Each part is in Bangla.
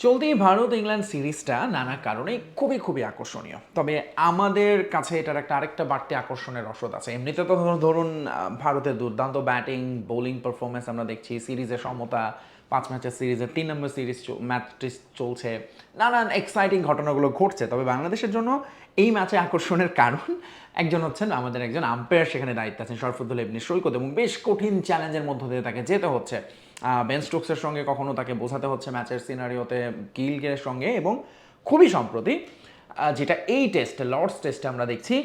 চলতি ভারত ইংল্যান্ড সিরিজটা নানা কারণে খুবই খুবই আকর্ষণীয়। তবে আমাদের কাছে এটার একটা আরেকটা বাড়তি আকর্ষণের রসদ আছে। এমনিতে তো ধরুন- ভারতের দুর্দান্ত ব্যাটিং, বোলিং পারফরমেন্স আমরা দেখছি সিরিজের সমতা, পাঁচ ম্যাচের সিরিজের তিন নম্বর সিরিজ ম্যাচ চলছে। নানান এক্সাইটিং ঘটনাগুলো ঘটছে, তবে বাংলাদেশের জন্য এই ম্যাচে আকর্ষণের কারণ একজন হচ্ছেন, আমাদের একজন আম্পায়ার সেখানে দায়িত্ব আছেন শরফুদ্দুল ইবনি সৈকত এবং বেশ কঠিন চ্যালেঞ্জের মধ্য দিয়ে তাকে যেতে হচ্ছে। বেন স্টোকসের সঙ্গে কখনো তাকে বোঝাতে হচ্ছে ম্যাচের সিনারিওতে গিলকের সঙ্গে এবং খুবই সম্প্রতি যেটা এই টেস্টে, লর্ডস টেস্টে আমরা দেখছি,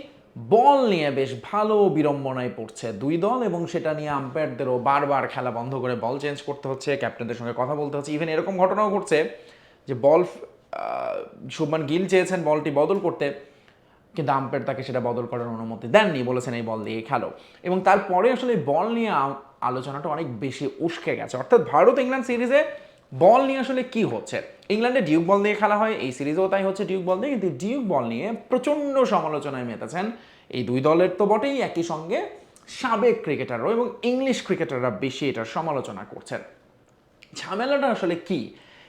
বল নিয়ে বেশ ভালো বিড়ম্বনায় পড়ছে দুই দল এবং সেটা নিয়ে আম্পায়ারদেরও বারবার খেলা বন্ধ করে বল চেঞ্জ করতে হচ্ছে, ক্যাপ্টেনদের সঙ্গে কথা বলতে হচ্ছে। ইভেন এরকম ঘটনাও ঘটছে যে বল শুভমান গিল চেয়েছেন বলটি বদল করতে, কিন্তু আম্পায়ার তাকে সেটা বদল করার অনুমতি দেননি, বলেছেন এই বল দিয়ে খেলো। এবং তারপরে আসলে বল নিয়ে আলোচনাটা অনেক বেশি উস্কে গেছে। অর্থাৎ ভারত ইংল্যান্ড সিরিজে বল নিয়ে আসলে কি হচ্ছে? ইংল্যান্ডে ডিউক বল দিয়ে খেলা হয়, এই সিরিজেও তাই হচ্ছে ডিউক বল দিয়ে কিন্তু ডিউক বল নিয়ে প্রচণ্ড সমালোচনায় মেতেছেন। এই দুই দলের তো বটেই একই সঙ্গে সাবেক ক্রিকেটারও এবং ইংলিশ ক্রিকেটাররা বেশি এটার সমালোচনা করছেন। ঝামেলাটা আসলে কি?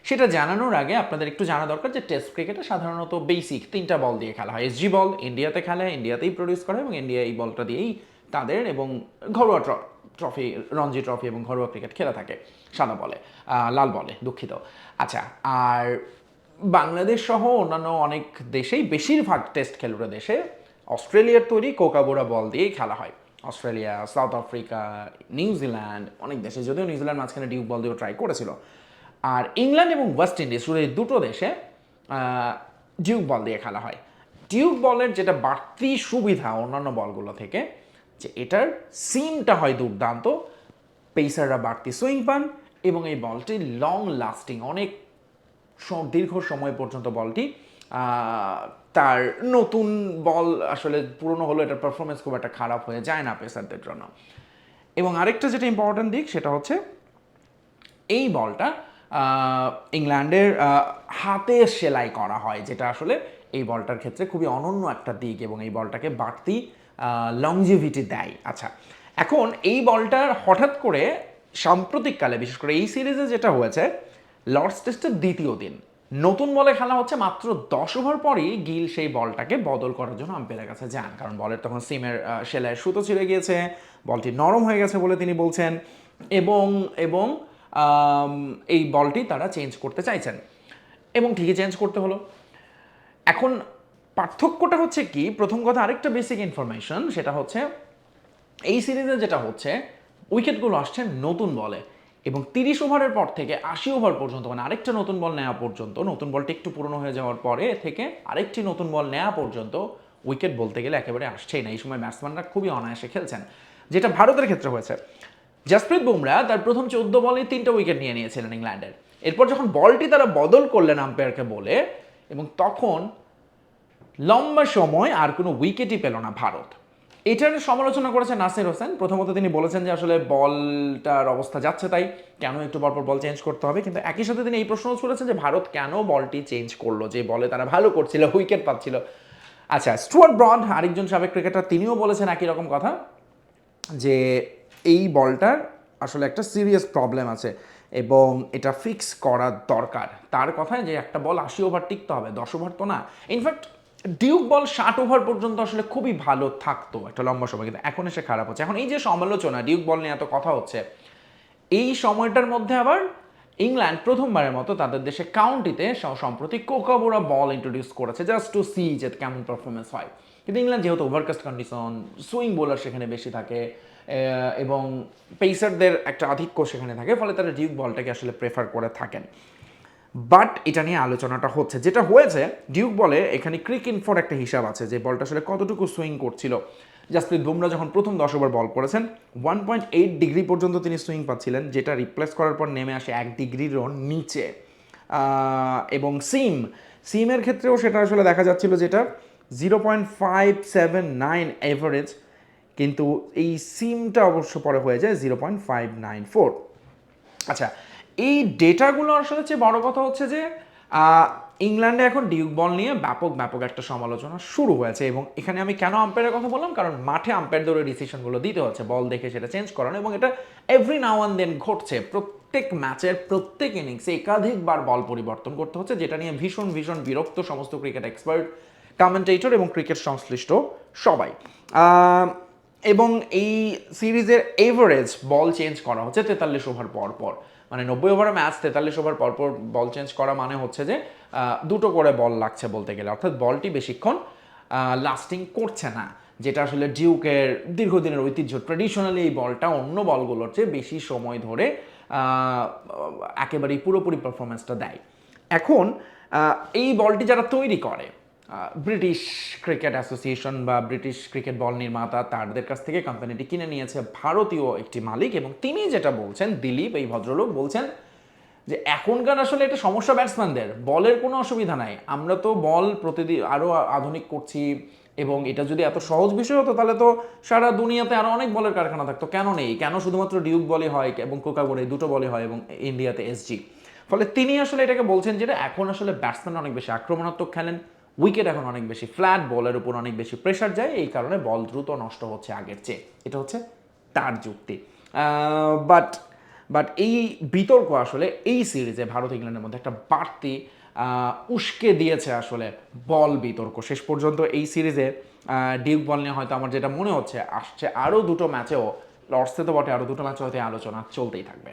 সেটা জানানোর আগে আপনাদের একটু জানা দরকার যে টেস্ট ক্রিকেটে সাধারণত বেসিক তিনটা বল দিয়ে খেলা হয়। এসজি বল ইন্ডিয়াতে খেলা হয় ইন্ডিয়াতেই প্রডিউস করে এবং ইন্ডিয়া এই বলটা দিয়েই তাদের এবং ঘরোয়া ট্রফি, রঞ্জি ট্রফি এবং ঘরোয়া ক্রিকেট খেলা থাকে, সাদা বলে লাল বলে, দুঃখিত। আচ্ছা আর বাংলাদেশ সহ অন্যান্য অনেক দেশেই বেশিরভাগ টেস্ট খেলুড়ে দেশে অস্ট্রেলিয়ার তৈরি কোকাবোরা বল দিয়েই খেলা হয়। অস্ট্রেলিয়া, সাউথ আফ্রিকা নিউজিল্যান্ড অনেক দেশে যদিও নিউজিল্যান্ড মাঝখানে ডিউক বল দিয়েও ট্রাই করেছিল। আর ইংল্যান্ড এবং ওয়েস্ট ইন্ডিজ শুধু এই দুটো দেশে ডিউক বল দিয়ে খেলা হয়। ডিউক বলের যেটা বাড়তি সুবিধা অন্যান্য বলগুলো থেকে যে এটার সিমটা হয় দুর্দান্ত। পেসাররা বাড়তি সুইং পান এবং এই বলটি লং লাস্টিং অনেক দীর্ঘ সময় পর্যন্ত বলটি তার নতুন বল আসলে পুরনো হলো এটার পারফরমেন্স খুব একটা খারাপ হয়ে যায় না পেসারদের জন্য। এবং আরেকটা যেটা ইম্পর্ট্যান্ট দিক, সেটা হচ্ছে এই বলটা ইংল্যান্ডের হাতে সেলাই করা হয়, যেটা আসলে এই বলটার ক্ষেত্রে খুবই অনন্য একটা দিক এবং এই বলটাকে বাড়তি লংজিভিটি দেয়। আচ্ছা এখন এই বলটার হঠাৎ করে সাম্প্রতিককালে, বিশেষ করে এই সিরিজে যেটা হয়েছে লর্ডস টেস্টের দ্বিতীয় দিন, নতুন বলে খেলা হচ্ছে মাত্র দশ ওভার পরেই গিল সেই বলটাকে বদল করার জন্য আম্পায়ারের কাছে যান। কারণ বলের তখন সিমের সেলাইয়ের সুতো ছিঁড়ে গিয়েছে, বলটি নরম হয়ে গেছে বলে তিনি বলছেন এবং এবং এই বলটি তারা চেঞ্জ করতে চাইছেন। এবং ঠিকই চেঞ্জ করতে হলো। এখন পার্থক্যটা হচ্ছে কি? প্রথম কথা, আরেকটা বেসিক ইনফরমেশন সেটা হচ্ছে এই সিরিজে যেটা হচ্ছে উইকেটগুলো আসছে নতুন বলে এবং তিরিশ ওভারের পর থেকে আশি ওভার পর্যন্ত মানে আরেকটা নতুন বল নেওয়া পর্যন্ত, নতুন বলটি একটু পুরনো হয়ে যাওয়ার পরে থেকে আরেকটি নতুন বল নেওয়া পর্যন্ত উইকেট বলতে গেলে একেবারে আসছেই না। এই সময় ব্যাটসম্যানরা খুবই অনায়াসে খেলছেন, যেটা ভারতের ক্ষেত্রে হয়েছে। জাসপ্রীত বুমরা তার প্রথম চোদ্দ বলে তিনটা উইকেট নিয়ে নিয়েছিলেন ইংল্যান্ডের। এরপর যখন বলটি তারা বদল করলেন আম্পায়ারকে বলে এবং তখন লম্বা সময় আর কোনো উইকেটই পেল না ভারত। এটার সমালোচনা করেছে নাসির হোসেন। প্রথমত তিনি বলেছেন যে আসলে বলটার অবস্থা যাচ্ছে তাই। কেন একটু পরপর বল চেঞ্জ করতে হবে? কিন্তু একই সাথে তিনি এই প্রশ্নও ছুড়েছেন যে ভারত কেন বলটি চেঞ্জ করল? যে বলে তারা ভালো করছিল উইকেট পাচ্ছিল। আচ্ছা স্টুয়ার্ট ব্রড, আরেকজন সাবেক ক্রিকেটার তিনিও বলেছেন একই রকম কথা যে এই বলটার আসলে একটা সিরিয়াস প্রবলেম আছে এবং এটা ফিক্স করা দরকার। তার কথায় যে একটা বল আশি ওভার টিকতে হবে, দশ ওভার তো না। ইনফ্যাক্ট ডিউক বল ষাট ওভার পর্যন্ত আসলে খুবই ভালো থাকতো, একটা লম্বা সময়, কিন্তু এখন এসে খারাপ হচ্ছে। এখন এই যে সমালোচনা, ডিউক বল নিয়ে এত কথা হচ্ছে, এই সময়টার মধ্যে আবার ইংল্যান্ড প্রথমবারের মতো তাদের দেশে কাউন্টিতে সম্প্রতি কোকাবোরা বল ইন্ট্রোডিউস করেছে জাস্ট টু সি যে কেমন পারফরমেন্স হয়। কিন্তু ইংল্যান্ড যেহেতু ওভারকাস্ট কন্ডিশন সুইং বোলার সেখানে বেশি থাকে এবং পেসারদের একটা আধিক্য সেখানে থাকে, ফলে তারা ডিউক বলটাকে আসলে প্রেফার করে থাকেন। বাট এটা নিয়ে আলোচনাটা হচ্ছে। যেটা হয়েছে, ডিউক বলে এখানে ক্রিক ইনফোর একটা হিসাব আছে যে বলটা আসলে কতটুকু সুইং করছিল। জাসপ্রীত বুমরা যখন প্রথম দশ ওভার বল করেছেন ওয়ান পয়েন্ট এইট ডিগ্রি পর্যন্ত তিনি সুইং পাচ্ছিলেন, যেটা রিপ্লেস করার পর নেমে আসে এক ডিগ্রিরও নিচে। এবং সিম, সিমের ক্ষেত্রেও সেটা আসলে দেখা যাচ্ছিল যেটা zero point five seven nine average কিন্তু এই সিমটা অবশ্য পরে হয়ে যায় zero point five nine four আচ্ছা এই ডেটাগুলো আসলে হচ্ছে বড় কথা হচ্ছে যে ইংল্যান্ডে এখন ডিউক বল নিয়ে ব্যাপক ব্যাপক একটা সমালোচনা শুরু হয়েছে এবং এখানে আমি কেন আম্পায়ারের কথা বললাম? কারণ মাঠে আম্পায়ারদের ওই ডিসিশনগুলো দিতে হচ্ছে, বল দেখে সেটা চেঞ্জ করানো এবং এটা এভরি নাও অ্যান্ড দেন ঘটছে। প্রত্যেক ম্যাচের প্রত্যেক ইনিংসে একাধিকবার বল পরিবর্তন করতে হচ্ছে, যেটা নিয়ে ভীষণ ভীষণ বিরক্ত সমস্ত ক্রিকেট এক্সপার্ট কমেন্টেটর এবং ক্রিকেট সংশ্লিষ্ট সবাই। এবং এই সিরিজের এভারেজ বল চেঞ্জ করা হচ্ছে তেতাল্লিশ ওভার পর পর। মানে নব্বই ওভার ম্যাচ তেতাল্লিশ ওভার পর পর বল চেঞ্জ করা মানে হচ্ছে যে দুটো করে বল লাগছে বলতে গেলে। অর্থাৎ বলটি বেশিক্ষণ লাস্টিং করছে না। যেটা আসলে ডিউকের দীর্ঘদিনের ঐতিহ্য। ট্রেডিশনালি এই বলটা অন্য বলগুলোর চেয়ে বেশি সময় ধরে একেবারেই পুরোপুরি পারফরমেন্সটা দেয়। এখন এই বলটি যারা তৈরি করে ব্রিটিশ ক্রিকেট অ্যাসোসিয়েশন বা ব্রিটিশ ক্রিকেট বল নির্মাতা তাদের কাছ থেকে কোম্পানিটি কিনে নিয়েছে। ভারতীয় একটি মালিক এবং তিনি যেটা বলছেন, দিলীপ, এই ভদ্রলোক বলছেন যে, এখনকার আসলে এটা সমস্যা ব্যাটসম্যানদের বলের কোনো অসুবিধা নাই। আমরা তো বল প্রতিদিন আরও আধুনিক করছি এবং এটা যদি এত সহজ বিষয় হতো, তাহলে তো সারা দুনিয়াতে আরও অনেক বলের কারখানা থাকতো। কেন নেই? কেন শুধুমাত্র ডিউক বলে হয় এবং কোকাগোড়ে দুটো বলে হয় এবং ইন্ডিয়াতে এসজি ফলে তিনি আসলে এটাকে বলছেন যেটা এখন আসলে ব্যাটসম্যান অনেক বেশি আক্রমণাত্মক খেলেন। উইকেট এখন অনেক বেশি ফ্ল্যাট বলের উপর অনেক বেশি প্রেশার যায়, এই কারণে বল দ্রুত নষ্ট হচ্ছে আগের চেয়ে। এটা হচ্ছে তার যুক্তি। বাট বাট এই বিতর্ক আসলে এই সিরিজে ভারত ইংল্যান্ডের মধ্যে একটা বাড়তি উস্কে দিয়েছে আসলে বল বিতর্ক। শেষ পর্যন্ত এই সিরিজে ডিউক বল নিয়ে হয়তো আমার যেটা মনে হচ্ছে, আসছে আরও দুটো ম্যাচেও লর্ডসে তো বটে আরও দুটো ম্যাচে হয়তো আলোচনা চলতেই থাকবে।